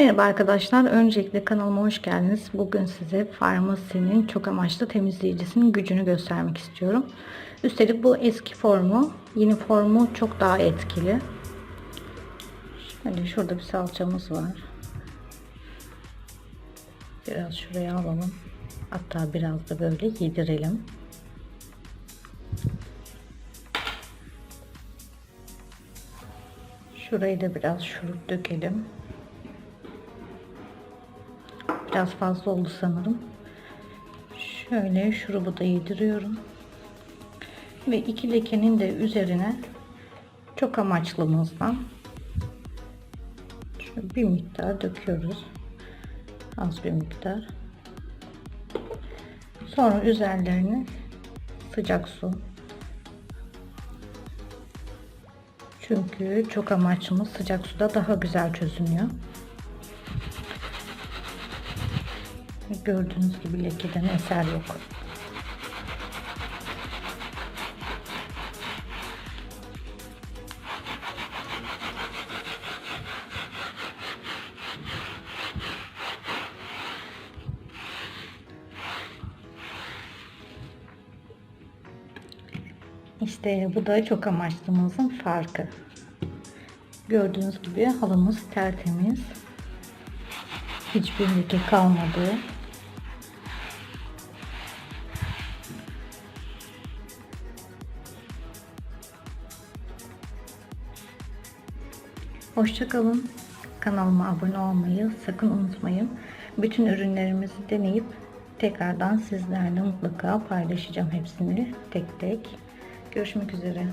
Merhaba arkadaşlar. Öncelikle kanalıma hoş geldiniz. Bugün size Farmasi'nin çok amaçlı temizleyicisinin gücünü göstermek istiyorum. Üstelik bu eski formu, yeni formu çok daha etkili. Şöyle şurada bir salçamız var. Biraz şuraya alalım. Hatta biraz da böyle yedirelim. Şurayı da biraz şurup dökelim. Biraz fazla oldu sanırım. Şöyle şurubu da yediriyorum. Ve iki lekenin de üzerine çok amaçlımızdan şöyle bir miktar döküyoruz. Az bir miktar. Sonra üzerlerine sıcak su. Çünkü çok amaçlımız sıcak suda daha güzel çözünüyor. Gördüğünüz gibi lekeden eser yok. İşte bu da çok amaçlımızın farkı. Gördüğünüz gibi halımız tertemiz. Hiçbir leke kalmadı. Hoşçakalın. Kanalıma abone olmayı sakın unutmayın. Bütün ürünlerimizi deneyip tekrardan sizlerle mutlaka paylaşacağım hepsini tek tek. Görüşmek üzere.